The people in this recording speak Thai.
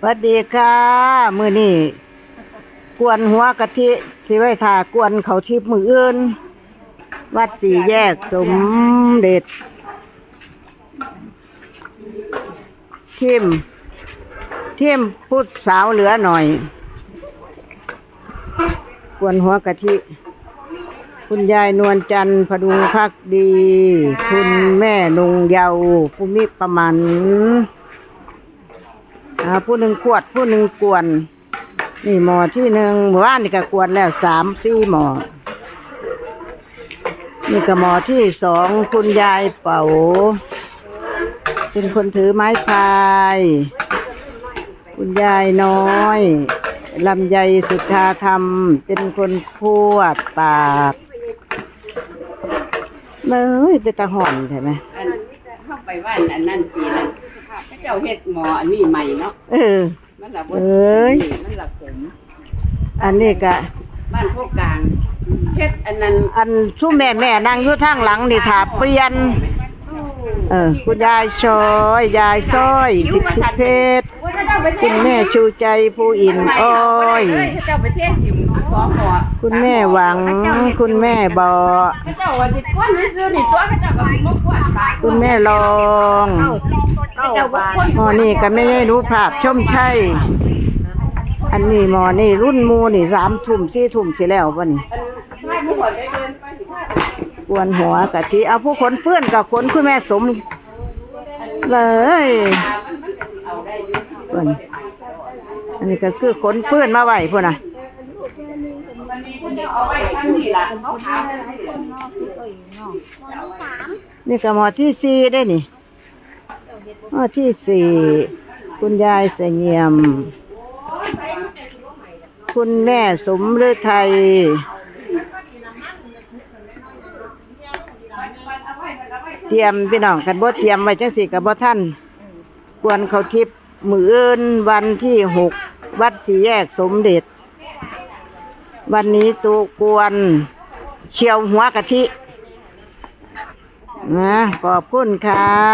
สวัสดีค่ะ มือนี้กวนหัวกะทิสิไว้ทากวนเขาทิพมืออื่น วัดสี่แยกสมเด็จทิมทิมพุทธสาวเหลือหน่อย กวนหัวกะทิ คุณยายนวลจันทร์พดุงพักดี คุณแม่นงเยาว์ภูมิประมัน ผู้หนึ่งขวดผู้หนึ่งกวน นี่หมอที่หนึ่งหมู่บ้านนี่ก็กวนแล้วสามสี่หมอนี่ก็หมอที่สองคุณยายเป๋าเป็นคนถือไม้พาย คุณยายน้อยลำไยสุทธาธรรม เป็นคนพวดปากเอ้ยเป็นตาห่อนใช่ไหมอันเข้าไปว่านอันนั้นปีนั้น จ้าเฮ็ดหมออันนี้ใหม่เนาะเออ มันละบเอ้ย มันละผมอันนี้ก็บ้านพวกกลางเฮ็ดอันนั้นอันสู้แม่แม่นั่งอยู่ทางหลังนี่ถาเปลี่ยน เออ คุณยายชอยยายซ้อยสิทธิเพชรคุณแม่ชูใจผู้อินอ้อยพระเจ้าไปเทศถิ่มสองหมอคุณแม่หวัง คุณแม่บอพระเจ้าว่าสิก้นซื้อๆนี่ตัวพระเจ้าก็สิบ่กวนปากคุณแม่รองพระเจ้าบ่กวน หมอนี่ก็ไม่ได้รู้ภาพชมใช่อันนี้หมอนี่รุ่นมูนี่สามทุ่มสี่ทุ่มสิแล้ววะนี่อันให้ผู้คนได้เดินไปสิพากวนหัวกะทิเอาผู้ขนเพื่อนกับขนคุณแม่สม เลยเอาได้อยู่เพิ่นอันนี้ก็คือขนเพื่อนมาไหวพุ่นน่ะวันนี้คุณเอาไว้ทางนี้ล่ะเขาถามให้ล่ะนี่ก็หมอที่สี่ได้นี่ หมอที่สี่คุณยายเสงี่ยม คุณแม่สมฤทัยเตรียมพี่น้องกันบ่เตรียมไว้จังสี่กับบ่ท่านกวนเขาทิพย์มืออื่นวันที่หกวัดสีแยกสมเด็จ วันนี้ตูกวนเชียวหัวกะทินะขอบคุณค่ะ